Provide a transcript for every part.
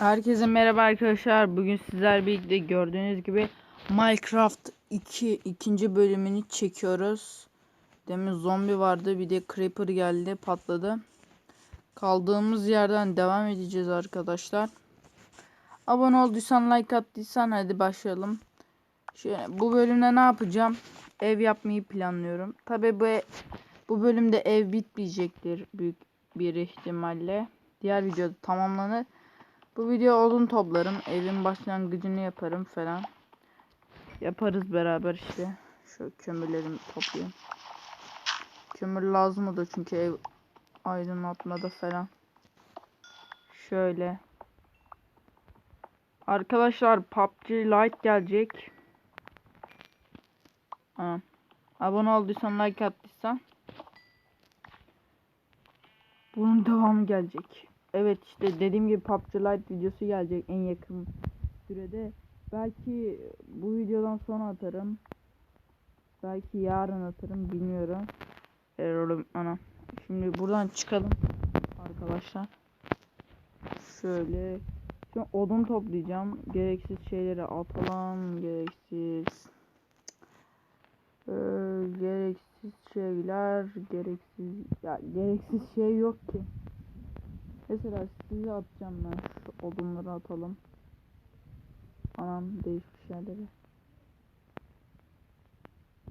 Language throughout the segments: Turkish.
Herkese merhaba arkadaşlar. Bugün sizler birlikte gördüğünüz gibi Minecraft 2 ikinci bölümünü çekiyoruz. Demin zombi vardı bir de creeper geldi patladı. Kaldığımız yerden devam edeceğiz arkadaşlar. Abone olduysan like attıysan hadi başlayalım. Şöyle, bu bölümde ne yapacağım? Ev yapmayı planlıyorum. Tabi bu bu bölümde ev bitmeyecektir büyük bir ihtimalle. Diğer videoda tamamlanır. Bu video odun toplarım. Evin başlangıcını yaparım falan. Yaparız beraber işte. Şu kömürlerimi toplayayım. Kömür lazım olur çünkü ev aydınlatmada falan. Şöyle. Arkadaşlar PUBG Lite gelecek. Ha. Abone olduysan like attıysan. Bunun devamı gelecek. Evet işte dediğim gibi PUBG Lite videosu gelecek en yakın sürede. Belki bu videodan sonra atarım. Belki yarın atarım bilmiyorum. Erol'um ana. Şimdi buradan çıkalım arkadaşlar. Şöyle. Şimdi odun toplayacağım. Gereksiz şeyleri atalım. Gereksiz. Ee, gereksiz şeyler. Gereksiz. Ya gereksiz şey yok ki. Mesela size atacağım ben şu odunları atalım. Anam değişik şeyleri.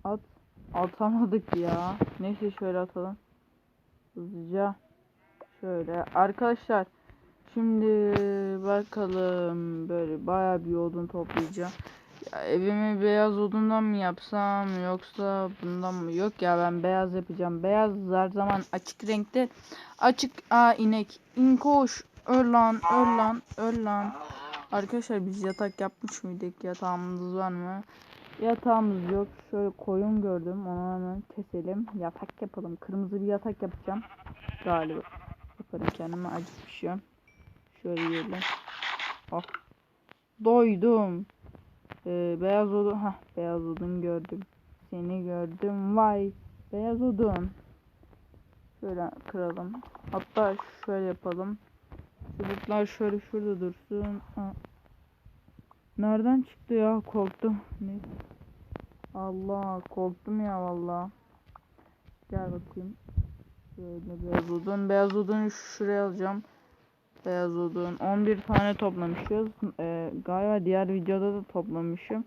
At. Atamadık ya. Neyse şöyle atalım. Hızlıca. Şöyle. Arkadaşlar. Şimdi bakalım. Böyle baya bir odun toplayacağım. Ya evimi beyaz odundan mı yapsam yoksa bundan mı? Yok ya ben beyaz yapacağım. Beyaz her zaman açık renkte. Açık aa inek. İn koş. Öl lan, öl. Arkadaşlar biz yatak yapmış mıydık? Yatağımız var mı? Yatağımız yok. Şöyle koyun gördüm. Onu hemen keselim. Yatak yapalım. Kırmızı bir yatak yapacağım. Galiba. Yaparım kendime acıkmışım. Şöyle yiyelim. Oh. Doydum. Ee, beyaz odun. Hah beyaz odun gördüm. Seni gördüm. Vay. Beyaz odun. Şöyle kıralım. Hatta şöyle yapalım. Çubuklar şöyle şurada dursun. Ha. Nereden çıktı ya? Korktum. Ne? Allah korktum ya valla. Gel bakayım. Şöyle beyaz odun. Beyaz odunu şuraya alacağım. Beyaz odun. 11 tane toplamışız. Ee, galiba diğer videoda da toplamışım.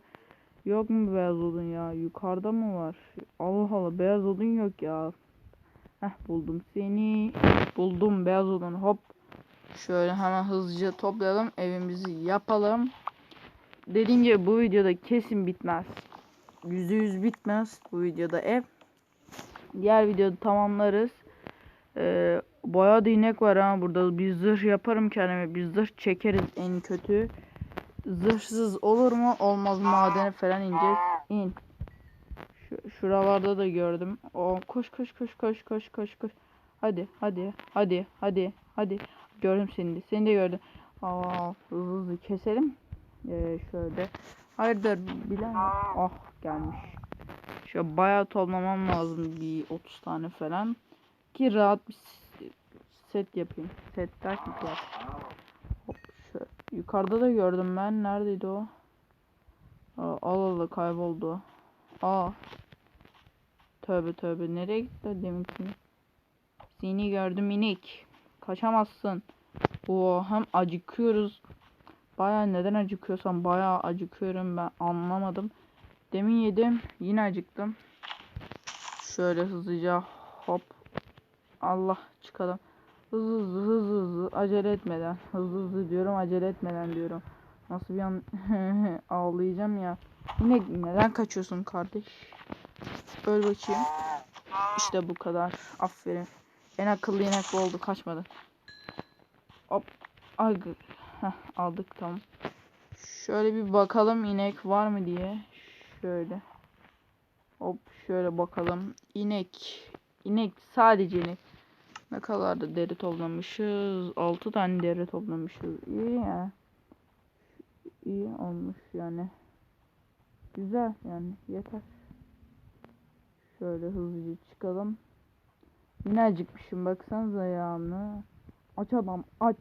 Yok mu beyaz odun ya? Yukarıda mı var? Allah Allah beyaz odun yok ya. Heh buldum seni. Buldum beyaz odun. Hop. Şöyle hemen hızlıca toplayalım. Evimizi yapalım. Dediğim gibi bu videoda kesin bitmez. %100 bitmez bu videoda ev. Diğer videoda tamamlarız. Ee, bayağı da inek var ha burada. Bir zırh yaparım kendime. Bir zırh çekeriz en kötü. Zırhsız olur mu? Olmaz madene falan ineceğiz. İn. Şu, şuralarda da gördüm. O koş koş koş koş koş koş koş. Hadi hadi hadi hadi hadi. Gördüm seni de. Seni de gördüm. Aa, hızlı hızlı keselim. Ee, şöyle. Hayırdır bilen Ah gelmiş. Şöyle bayağı toplamam lazım. Bir 30 tane falan. Ki rahat bir set yapayım. Set derken Hop şöyle. Yukarıda da gördüm ben. Neredeydi o? Aa, al al kayboldu. Aa. Tövbe tövbe. Nereye gitti deminki? Seni gördüm inek. Kaçamazsın. Oo hem acıkıyoruz. Baya neden acıkıyorsam baya acıkıyorum ben anlamadım. Demin yedim yine acıktım. Şöyle hızlıca hop. Allah çıkalım. Hızlı hızlı hızlı hızlı acele etmeden. Hızlı hızlı diyorum acele etmeden diyorum. Nasıl bir an ağlayacağım ya. Yine neden kaçıyorsun kardeş? Öl bakayım. İşte bu kadar. Aferin. En akıllı inek bu oldu kaçmadı. Hop. Ay Heh, aldık tamam. Şöyle bir bakalım inek var mı diye. Şöyle. Hop şöyle bakalım. İnek. İnek sadece inek. Ne kadar da deri toplamışız. 6 tane deri toplamışız. İyi ya. İyi olmuş yani. Güzel yani yeter. Şöyle hızlıca çıkalım. Yine acıkmışım baksanıza. Aç adam aç.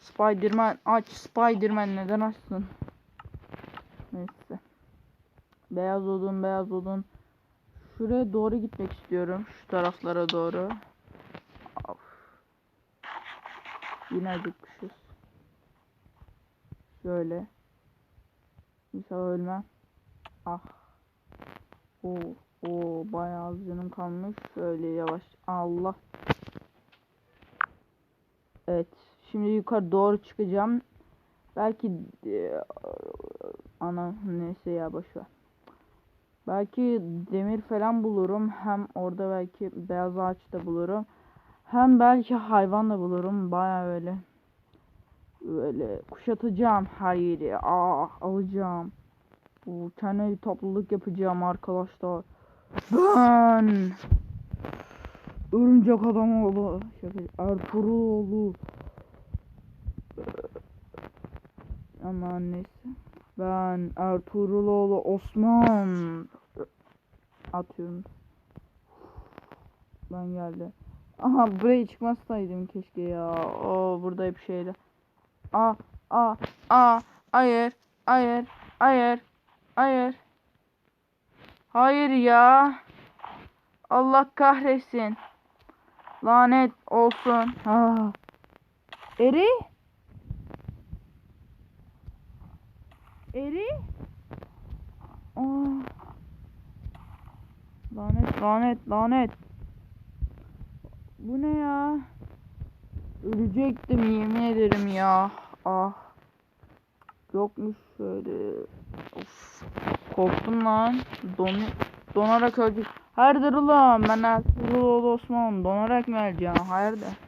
Spiderman aç. Spiderman neden açsın? Neyse. Beyaz odun, beyaz odun. Şuraya doğru gitmek istiyorum. Şu taraflara doğru. Of. Yine acıkmışız. Şöyle. İnşallah ölmem. Ah. Oo, oo bayağı canım kalmış. Şöyle yavaş. Allah. Evet. Şimdi yukarı doğru çıkacağım. Belki e, ana neyse ya boşver. Belki demir falan bulurum. Hem orada belki beyaz ağaç da bulurum. Hem belki hayvan da bulurum. Baya öyle. Böyle kuşatacağım her yeri. Ah alacağım. Bu kendi topluluk yapacağım arkadaşlar. Ben Örümcek adam oğlu. Şaka. Ertuğruloğlu. Aman neyse. Ben Ertuğruloğlu Osman. Atıyorum. Ben geldi. Aha buraya çıkmazsaydım keşke ya. O burada hep şeyler. Aa, aa, aa, hayır, hayır, hayır, hayır. Hayır ya. Allah kahretsin. Lanet olsun. Ah. Eri? Eri? Aa. Lanet, lanet, lanet. Bu ne ya? Ölecektim yemin ederim ya. Ah. Yokmuş şöyle. Of. Korktum lan. Don donarak öldük. Hayırdır ulan ben Ertuğrul Osman donarak mı öleceğim? Hayırdır?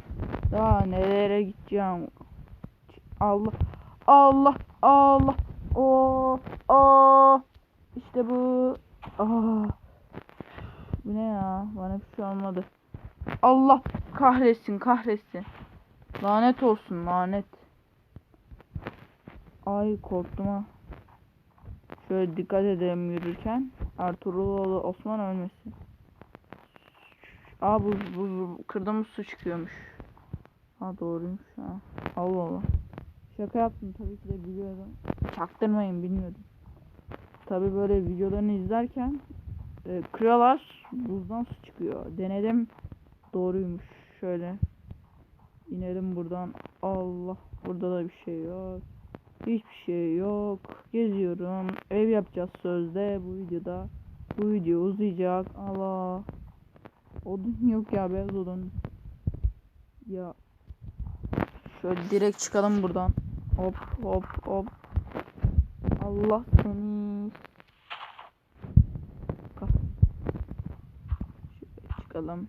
Daha nelere gideceğim? Allah. Allah. Allah. O. O. İşte bu. Ah. Bu ne ya? Bana bir şey olmadı. Allah kahretsin kahretsin. Lanet olsun lanet. Ay korktum ha. Şöyle dikkat edelim yürürken. Ertuğruloğlu Osman ölmesin. Aa bu, bu, bu kırdığımız su çıkıyormuş. Ha doğruymuş ha. Allah Allah. Şaka yaptım tabii ki de biliyordum. Çaktırmayın bilmiyordum. Tabii böyle videolarını izlerken e, kırıyorlar buzdan su çıkıyor. Denedim doğruymuş. Şöyle inelim buradan. Allah burada da bir şey yok. Hiçbir şey yok. Geziyorum. Ev yapacağız sözde bu videoda. Bu video uzayacak. Allah. Odun yok ya beyaz odun. Ya. Şöyle direkt çıkalım buradan. Hop hop hop. Allah seni. Çıkalım.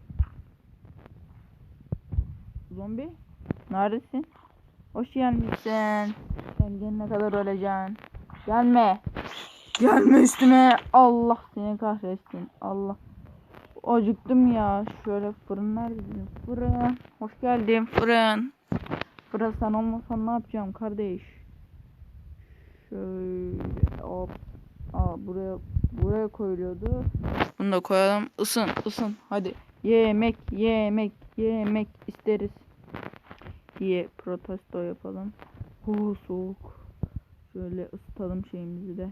Zombi. Neredesin? Hoş gelmişsin. Sen gelene kadar öleceksin. Gelme. Gelme üstüme. Allah seni kahretsin. Allah. Acıktım ya. Şöyle fırın nerede bizim? Fırın. Hoş geldin fırın. Fırın sen olmasan ne yapacağım kardeş? Şöyle hop. Aa buraya buraya koyuluyordu. Bunu da koyalım. Isın ısın. Hadi. Yemek yemek yemek isteriz diye protesto yapalım. Oo soğuk. Şöyle ısıtalım şeyimizi de.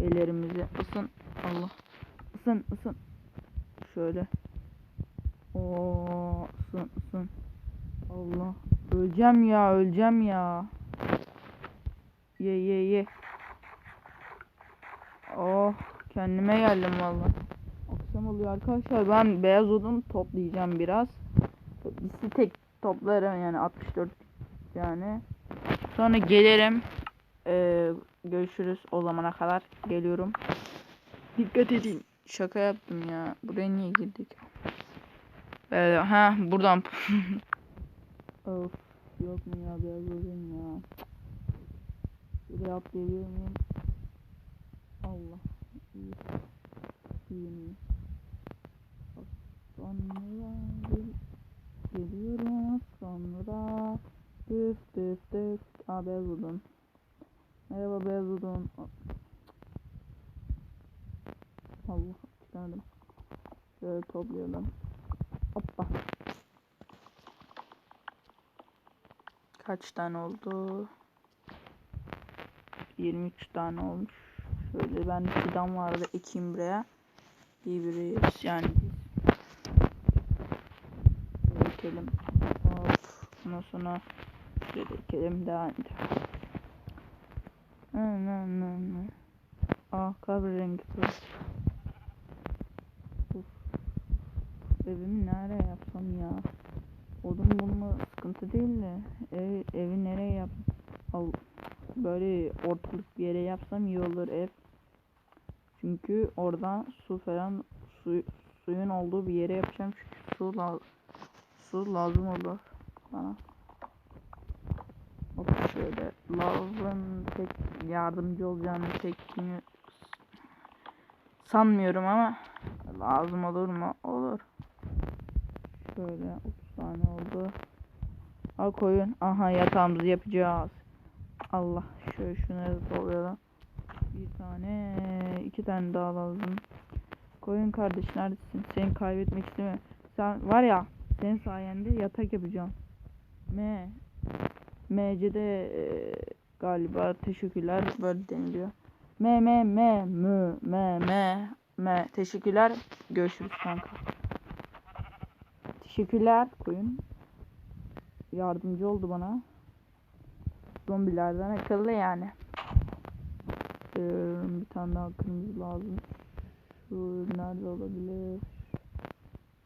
Ellerimizi ısın. Allah. Isın ısın. Şöyle. Oo ısın ısın. Allah. Öleceğim ya öleceğim ya. Ye ye ye. Oh kendime geldim valla. Akşam oluyor arkadaşlar. Ben beyaz odun toplayacağım biraz. Bir tek toplarım yani 64 yani. Sonra gelirim. Ee, görüşürüz o zamana kadar geliyorum. Dikkat edin. Şaka yaptım ya. Buraya niye girdik? Ee, ha buradan. of yok mu ya biraz uzun ya. Buraya atlayabiliyor muyum? Allah. İyi. İyi? Sonra bir Geliyorum sonra Düf düf düf Aa beyaz odun Merhaba beyaz odun Allah çıkardım Şöyle toplayalım Hoppa Kaç tane oldu? 23 tane olmuş. Şöyle ben fidan vardı ekeyim buraya. İyi biriyiz yani. Ekelim. Hop. Ondan sonra şöyle ekelim hı, hı. Ah kahve rengi bu. Uf. Evimi nereye yapsam ya? Odun bulma sıkıntı değil de ev, evi nereye yap? Al, böyle ortalık bir yere yapsam iyi olur ev. Çünkü orada su falan su, suyun olduğu bir yere yapacağım çünkü su la, su lazım olur bana. Hop şöyle lazım pek yardımcı olacağını pek sanmıyorum ama lazım olur mu? Olur. Şöyle 30 tane oldu. Al koyun. Aha yatağımızı yapacağız. Allah şöyle şunları dolayalım. Bir tane, iki tane daha lazım. Koyun kardeş neredesin? Seni kaybetmek istemiyorum. Sen var ya senin sayende yatak yapacağım. M. MC'de e, galiba teşekkürler böyle deniliyor. M M M M M M M teşekkürler. Görüşürüz kanka. Teşekkürler koyun. Yardımcı oldu bana. Zombilerden akıllı yani. Ee, bir tane daha kırmızı lazım. Şu nerede olabilir?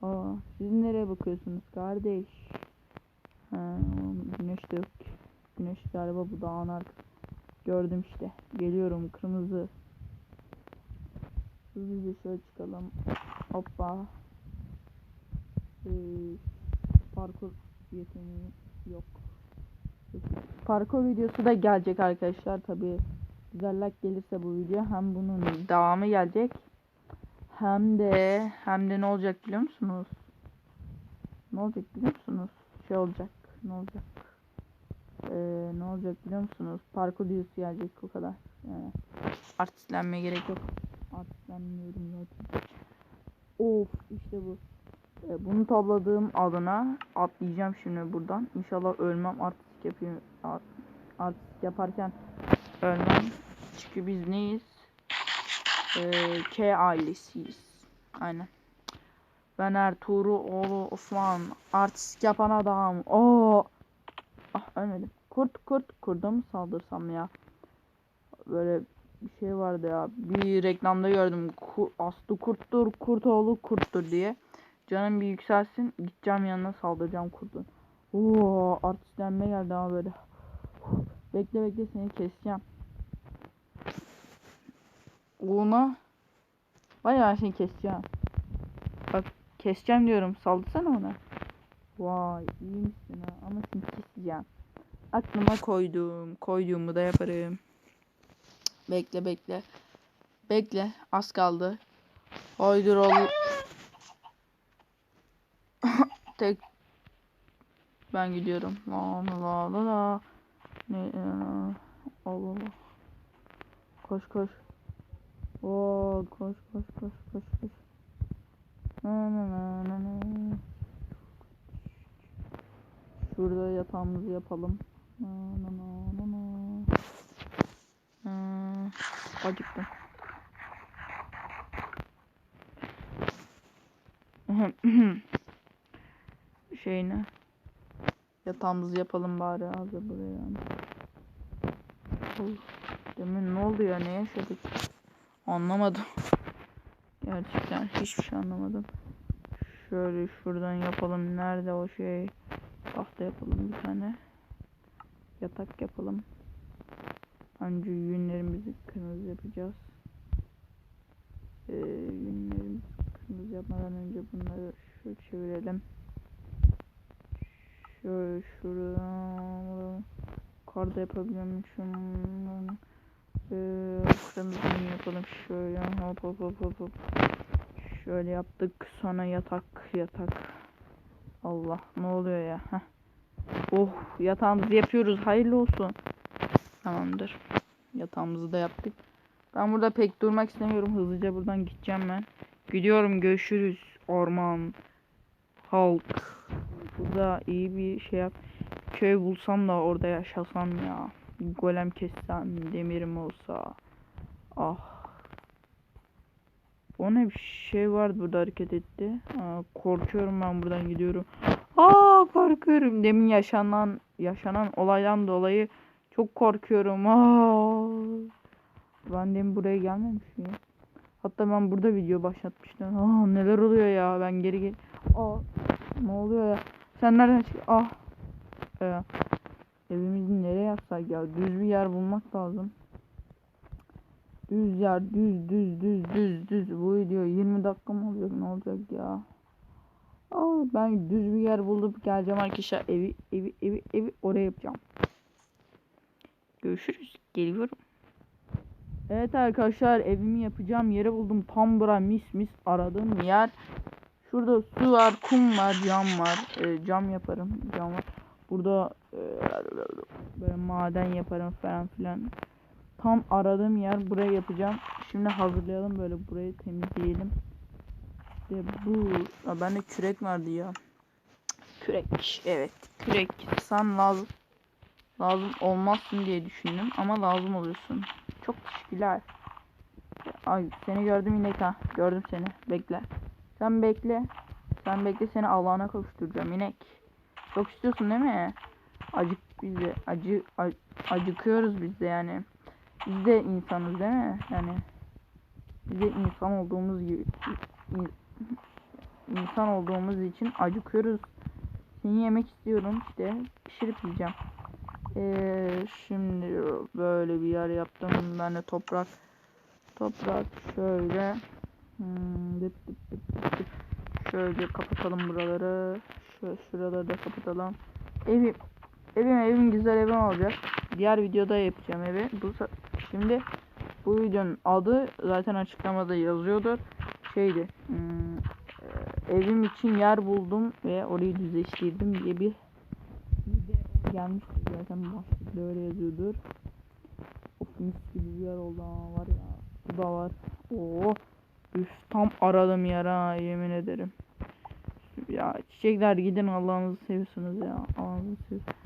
Aa, siz nereye bakıyorsunuz kardeş? Ha, güneş de yok. Güneş galiba bu dağın arkası. Gördüm işte. Geliyorum kırmızı. Hızlıca şöyle çıkalım. Hoppa. Ee, parkur yeteneği yok. Parkur videosu da gelecek arkadaşlar tabi güzel gelirse bu video hem bunun devamı gelecek hem de hem de ne olacak biliyor musunuz? Ne olacak biliyor musunuz? Şey olacak. Ne olacak? Ee, ne olacak biliyor musunuz? Parkur videosu gelecek o kadar. Yani artistlenmeye gerek yok. Artistlenmiyorum zaten. Of işte bu. Ee, bunu topladığım adına atlayacağım şimdi buradan. İnşallah ölmem artistik yapayım. Art- yaparken ölmem. Çünkü biz neyiz? Ee, K ailesiyiz. Aynen. Ben Ertuğrul oğlu Osman. Artistik yapan adam. Oo. Ah ölmedim. Kurt kurt kurda mı saldırsam ya? Böyle bir şey vardı ya. Bir reklamda gördüm. Ku, Aslı kurttur, kurt oğlu kurttur diye. Canım bir yükselsin. Gideceğim yanına saldıracağım kurdun. Oo, artistlenme geldi ama böyle. Bekle bekle seni keseceğim. Ona Bayağı seni keseceğim. Bak keseceğim diyorum. Saldırsana ona. Vay iyi misin ha? Ama seni keseceğim. Aklıma koydum. Koyduğumu da yaparım. Bekle bekle. Bekle. Az kaldı. Haydır ol. Tek ben gidiyorum. La la la la. Ne e, Allah Allah. Koş koş. Oo koş koş koş koş koş. Na na na na na. Şurada yatağımızı yapalım. Na na na na na. Hmm, acıktım. şey ne? Yatağımızı yapalım bari hazır buraya. Of, Demin ne oldu ya ne yaşadık? Anlamadım. Gerçekten hiçbir şey anlamadım. Şöyle şuradan yapalım. Nerede o şey? Tahta yapalım bir tane. Yatak yapalım. Önce yünlerimizi kırmızı yapacağız. Ee, yünlerimizi kırmızı yapmadan önce bunları şöyle çevirelim. Şöyle şuradan karda yapabiliyormuşum. Ee, yapalım şöyle hop hop hop hop hop. Şöyle yaptık sonra yatak yatak. Allah ne oluyor ya? Heh. Oh yatağımızı yapıyoruz hayırlı olsun. Tamamdır. Yatağımızı da yaptık. Ben burada pek durmak istemiyorum. Hızlıca buradan gideceğim ben. Gidiyorum görüşürüz. Orman. Halk. Burada iyi bir şey yap. Köy bulsam da orada yaşasam ya. Golem kessem, demirim olsa. Ah. O ne bir şey vardı burada hareket etti. Aa, korkuyorum ben buradan gidiyorum. Aa korkuyorum. Demin yaşanan yaşanan olaydan dolayı çok korkuyorum. Aa. Ben demin buraya gelmemiş miyim? Hatta ben burada video başlatmıştım. Aa neler oluyor ya? Ben geri gel. Aa ne oluyor ya? Sen nereden çık? Ah. Ee, evimizi nereye yapsak ya? Düz bir yer bulmak lazım. Düz yer, düz, düz, düz, düz, düz. Bu video 20 dakika mı olacak? Ne olacak ya? Aa, ben düz bir yer bulup geleceğim arkadaşlar. Evi, evi, evi, evi oraya yapacağım. Görüşürüz. Geliyorum. Evet arkadaşlar evimi yapacağım yeri buldum. Tam bura mis mis aradığım yer. Şurada su var, kum var, cam var. Ee, cam yaparım. Cam var. Burada e, böyle maden yaparım falan filan. Tam aradığım yer buraya yapacağım. Şimdi hazırlayalım böyle burayı temizleyelim. İşte bu. Aa, bende kürek vardı ya. Kürek. Evet. Kürek. Sen lazım. Lazım olmazsın diye düşündüm ama lazım oluyorsun. Çok teşekkürler. Ay seni gördüm inek ha. Gördüm seni. Bekle. Sen bekle. Sen bekle seni Allah'ına kavuşturacağım inek. Çok istiyorsun değil mi? Acık biz de acı, ac- acıkıyoruz biz de yani. Biz de insanız değil mi? Yani biz de insan olduğumuz gibi in- insan olduğumuz için acıkıyoruz. Seni yemek istiyorum işte pişirip yiyeceğim. Ee, şimdi böyle bir yer yaptım. Ben de toprak toprak şöyle hmm, dıp dıp dıp dıp. Şöyle kapatalım buraları. Şöyle şuraları da kapatalım. Evim evim evim güzel evim olacak. Diğer videoda yapacağım evi. Bu şimdi bu videonun adı zaten açıklamada yazıyordur. Şeydi. hmm, e, evim için yer buldum ve orayı düzleştirdim diye bir gelmişti zaten başlıkta öyle yazıyordur. Of mis gibi bir yer oldu ha var ya. Bu da var. Oo. Üf tam aradım yer ha yemin ederim. Ya çiçekler gidin Allah'ınızı seviyorsunuz ya. Allah'ınızı seviyorsunuz.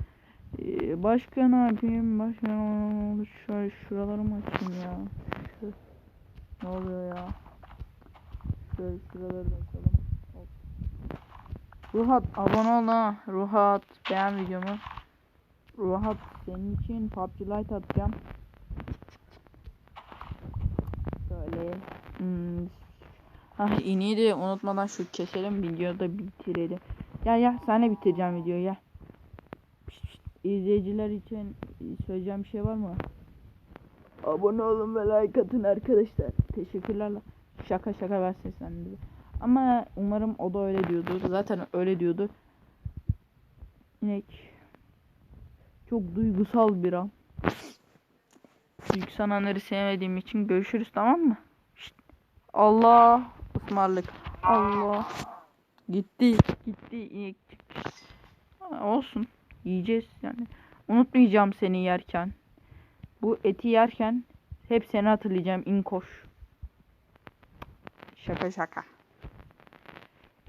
Ee, başka ne yapayım? Başka ne olur? Şöyle şuraları mı açayım ya? Şu, ne oluyor ya? Şöyle şuraları da açalım. Hop. Ruhat abone ol ha. Ruhat beğen videomu. Ruhat senin için PUBG Lite atacağım. Böyle. Hmm. Ah ineği de unutmadan şu keselim videoyu da bitirelim. Ya ya sana bitireceğim videoyu ya. Pişt, pişt. İzleyiciler için söyleyeceğim bir şey var mı? Abone olun ve like atın arkadaşlar. Teşekkürler. Şaka şaka ben seslendim. Ama umarım o da öyle diyordur. Zaten öyle diyordu. İnek. Çok duygusal bir an. Duygusal anları sevmediğim için görüşürüz tamam mı? Şşt. Allah ısmarlık. Allah. Gitti. Gitti inek. Olsun. Yiyeceğiz yani. Unutmayacağım seni yerken. Bu eti yerken hep seni hatırlayacağım inkoş. Şaka şaka.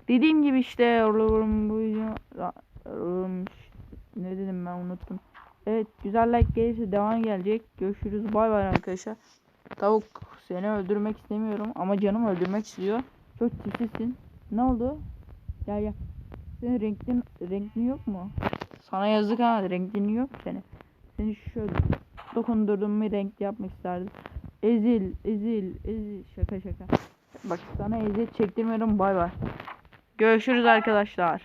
Dediğim gibi işte ne dedim ben unuttum. Evet güzel like gelirse devam gelecek. Görüşürüz. Bay bay arkadaşlar. Tavuk seni öldürmek istemiyorum ama canım öldürmek istiyor. Çok tipsizsin. Ne oldu? Gel gel. Senin renklin renklin yok mu? Sana yazık ha renklin yok seni. Seni şöyle dokundurdum mu renk yapmak isterdim. Ezil, ezil, ezil. Şaka şaka. Bak sana ezil çektirmiyorum. Bay bay. Görüşürüz arkadaşlar.